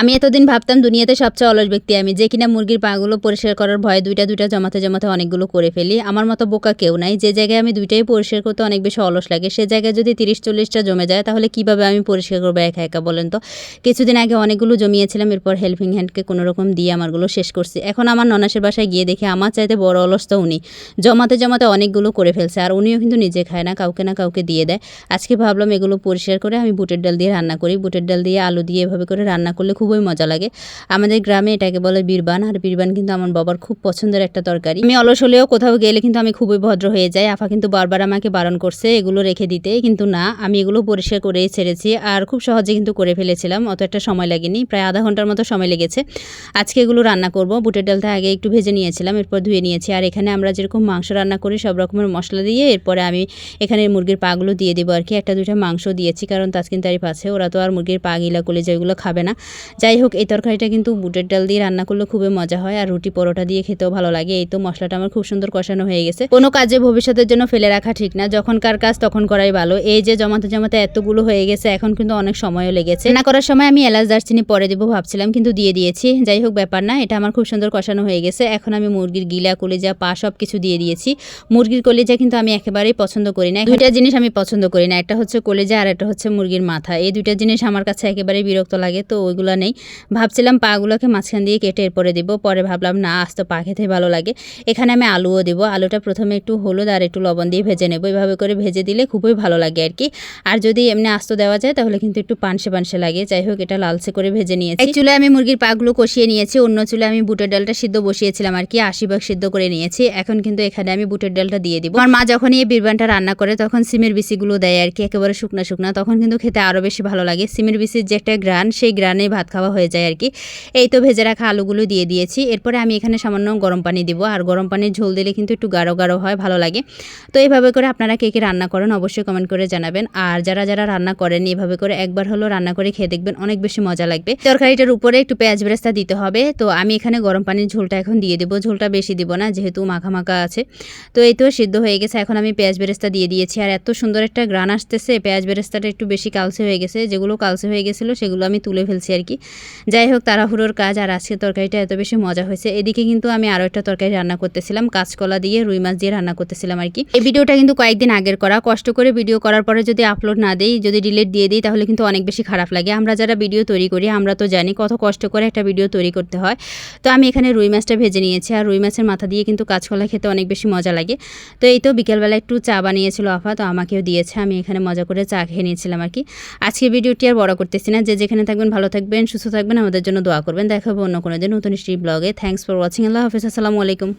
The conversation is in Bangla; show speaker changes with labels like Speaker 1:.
Speaker 1: আমি এতদিন ভাবতাম দুনিয়াতে সবচেয়ে অলস ব্যক্তি আমি। যে কিনা মুরগির পাগুলো পরিষ্কার করার ভয়ে দুইটা দুইটা জমাতে জমাতে অনেকগুলো করে ফেলি। আমার মতো বোকা কেউ নাই। যে জায়গায় আমি দুইটাই পরিষ্কার করতে অনেক বেশি অলস লাগে, সে জায়গায় যদি তিরিশ চল্লিশটা জমে যায়, তাহলে কীভাবে আমি পরিষ্কার করব একা একা বলেন তো? কিছুদিন আগে অনেকগুলো জমিয়েছিলাম, এরপর হেল্পিং হ্যান্ডকে কোনো রকম দিয়ে আমারগুলো শেষ করছি। এখন আমার ননাসের বাসায় গিয়ে দেখি আমার চাইতে বড় অলস তো উনি। জমাতে জমাতে অনেকগুলো করে ফেলছে, আর উনিও কিন্তু নিজে খায় না, কাউকে না কাউকে দিয়ে দেয়। আজকে ভাবলাম এগুলো পরিষ্কার করে আমি বুটের ডাল দিয়ে রান্না করি। বুটের ডাল দিয়ে আলু দিয়ে এভাবে করে রান্না করলে খুবই মজা লাগে। আমাদের গ্রামে এটাকে বলে বীরবান, আর বীরবান কিন্তু আমার বাবার খুব পছন্দের একটা তরকারি। আমি অলস হলেও কোথাও গেলে কিন্তু আমি খুবই ভদ্র হয়ে যাই। আফা কিন্তু বারবার আমাকে বারণ করছে এগুলো রেখে দিতে, কিন্তু না, আমি এগুলো পরিষ্কার করেই ছেড়েছি আর খুব সহজে কিন্তু করে ফেলেছিলাম, অত একটা সময় লাগেনি, প্রায় আধা ঘণ্টার মতো সময় লেগেছে। আজকে এগুলো রান্না করব, বুটের ডালটা আগে একটু ভেজে নিয়েছিলাম, এরপর ধুয়ে নিয়েছি, আর এখানে আমরা যেরকম মাংস রান্না করি সব রকমের মশলা দিয়ে, এরপরে আমি এখানে মুরগির পাগুলো দিয়ে দেবো আর কি, একটা দুইটা মাংস দিয়েছি, কারণ তাসকিন তারিফ আছে, ওরা তো আর মুরগির পা গিলা কলিজা এগুলো খাবে না। যাই হোক এই তরকারিটা কিন্তু বুটের ডাল দিয়ে রান্না করলে খুবই মজা হয় আর রুটি পরোটা দিয়ে খেতেও ভালো লাগে। এই তো মশলাটা আমার খুব সুন্দর কষানো হয়ে গেছে। কোনো কাজে ভবিষ্যতের জন্য ফেলে রাখা ঠিক না। যখন কার কাজ তখন করাই ভালো। এই যে জমাতে জমাতে এতগুলো হয়ে গেছে, এখন কিন্তু অনেক সময়ও লেগেছে। রান্না করার সময় আমি এলাচ দারচিনি পরে দেবো ভাবছিলাম, কিন্তু দিয়ে দিয়েছি। যাই হোক ব্যাপার না, এটা আমার খুব সুন্দর কষানো হয়ে গেছে। এখন আমি মুরগির গিলা, কলিজা, পা সব কিছু দিয়ে দিয়েছি। মুরগির কলিজা কিন্তু আমি একেবারেই পছন্দ করি না। দুইটা জিনিস আমি পছন্দ করি না, একটা হচ্ছে কলিজা আর একটা হচ্ছে মুরগির মাথা। এই দুইটা জিনিস আমার কাছে একেবারেই বিরক্ত লাগে, তো ওইগুলো নেই। ভাবছিলাম পাগুলোকে মাঝখান দিয়ে কেটে এরপরে দিব, পরে ভাবলাম, না, আজ তো পা খেতে ভালো লাগে। এখানে আমি আলুও দেবো। আলুটা প্রথমে একটু হলুদ আর একটু লবণ দিয়ে ভেজে নেব। এইভাবে করে ভেজে দিলে খুবই ভালো লাগে আর কি। আর যদি এমনি আস্ত দেওয়া যায়, তাহলে কিন্তু একটু পানসে পানসে লাগে। যাই হোক, এটা লালচে করে ভেজে নিয়েছি। এক চুলে আমি মুরগির পাগুলো কষিয়ে নিয়েছি। অন্য চুলে আমি বুটের ডালটা সিদ্ধ বসিয়েছিলাম আর কি। আশি ভাগ সিদ্ধ করে নিয়েছি। এখন কিন্তু এখানে আমি বুটের ডালটা দিয়ে দিব। আমার মা যখন এই বিরবানটা রান্না করে, তখন সিমের বিচিগুলো দেয় আর কি। একেবারে শুকনা শুকনা। তখন কিন্তু খেতে আরও বেশি ভালো লাগে। সিমের বিচির যে একটা গ্রান, সেই গ্রানে ভাত খাওয়া হয়ে যায় আর কি। এই তো ভেজে রাখা আলুগুলো দিয়ে দিয়েছি। এরপরে আমি এখানে সামান্য গরম পানি দিব। আর গরম পানির ঝোল দিলে কিন্তু একটু গাঢ় গাঢ় হয়, ভালো লাগে। তো এইভাবে করে আপনারা কে কে রান্না করেন অবশ্যই কমেন্ট করে জানাবেন। আর যারা যারা রান্না করেন এভাবে করে একবার হলো রান্না করে খেয়ে দেখবেন, অনেক বেশি মজা লাগবে। তরকারিটার উপরে একটু পেঁয়াজ বেরেস্তা দিতে হবে। তো আমি এখানে গরম পানির ঝোলটা এখন দিয়ে দেবো। ঝোলটা বেশি দিব না, যেহেতু মাখা মাখা আছে। তো এই তো সিদ্ধ হয়ে গেছে। এখন আমি পেঁয়াজ বেরেস্তা দিয়ে দিয়েছি। আর এত সুন্দর একটা গ্রান আসতেছে। পেঁয়াজ বেরেস্তাটা একটু বেশি কালসে হয়ে গেছে। যেগুলো কালসে হয়ে গেছিল, সেগুলো আমি তুলে ফেলছি আর কি। যাই হোক তাড়াহুড়োর কাজ আর আজকে তরকারিটা এত বেশি মজা হয়েছে। এদিকে কিন্তু আমি আরও একটা তরকারি রান্না করতেছিলাম, কাঁচকলা দিয়ে, রুই মাছ দিয়ে রান্না করতেছিলাম আর কি। এই ভিডিওটা কিন্তু কয়েকদিন আগের করা। কষ্ট করে ভিডিও করার পরে যদি আপলোড না দিই, যদি ডিলিট দিয়ে দিই, তাহলে কিন্তু অনেক বেশি খারাপ লাগে। আমরা যারা ভিডিও তৈরি করি, আমরা তো জানি কত কষ্ট করে একটা ভিডিও তৈরি করতে হয়। তো আমি এখানে রুই মাছটা ভেজে নিয়েছি আর রুই মাছের মাথা দিয়ে কিন্তু কাঁচকলা খেতে অনেক বেশি মজা লাগে। তো এই তো বিকেলবেলা একটু চা বানিয়েছিল আফা, তো আমাকেও দিয়েছে। আমি এখানে মজা করে চা খেয়ে নিয়েছিলাম আর কি। আজকে ভিডিওটি আর বড় করতেছি না। যে যেখানে থাকবেন ভালো থাকবেন সুস্থ থাকবেন, আমাদের জন্য দোয়া করবেন। দেখাবো অন্য কোনো দিন। নতুন স্ট্রি ব্লগে। থ্যাংকস ফর ওয়াচিং আল্লাহ হাফিজ। আসসালামু আলাইকুম।